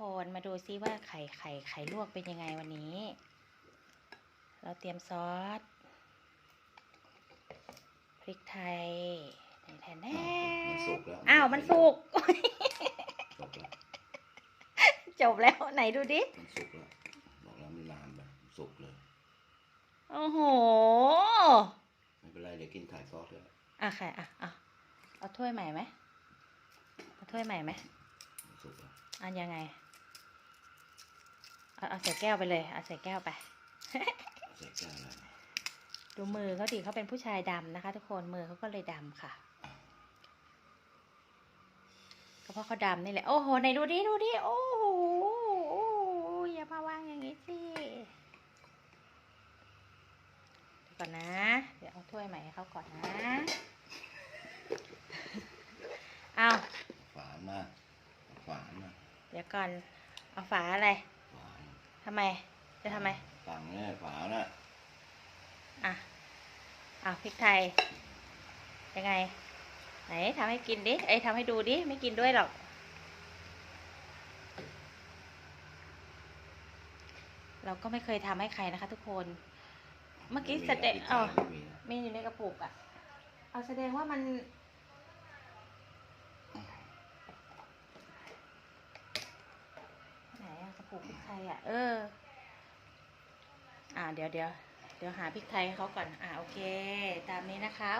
คนมาดูซิว่าไข่ไข่ไข่ลวกเป็นยังไงวันนี้ เราเตรียมซอสพริกไทยแทนแทนมันสุกแล้วอ้าวมันสุกสุกแล้วจบแล้วไหนดูดิมันสุกแล้วบอกแล้วมันนานไปสุกเลยโอ้โหไม่เป็นไรเดี๋ยวกินไข่ซอสเลยอะไข่อะอะเอาถ้วยใหม่ไหมเอาถ้วยใหม่ไหมมันสุกแล้วอันยังไง เอาเอาใส่แก้วไปเลย เอาใส่แก้วไป ใส่แก้วอะไรดูมือเขาดิเขาเป็นผู้ชายดำนะคะ ทุกคนมือเขาก็เลยดำค่ะก็เพราะเขาดำนี่แหละ โอ้โหไหนดูดิดูดิโอ้โหโอ้โหอย่ามาวางอย่างนี้สิเดี๋ยวก่อนนะ เดี๋ยวเอาถ้วยใหม่ให้เขาก่อนนะเอาฝานมาฝานมาเดี๋ยวก่อนเอาฝาอะไรฝานทำไม จะทำไมตังเนี่ยฝาน่ะอะอะพริกไทย ยังไง ไหนทำให้กินดิ เอ้ยทำให้ดูดิ ไม่กินด้วยหรอก เราก็ไม่เคยทำให้ใครนะคะทุกคน เมื่อกี้แสดงเอเอ๋อไม่มีนะมีอยู่ในกระปุกอะเอาแสดงว่ามัน ผูกพริกไทยอะ เออ อ่า เดี๋ยวเดี๋ยวเดี๋ยวหาพริกไทยเขาก่อน อ่าโอเค ตามนี้นะคะ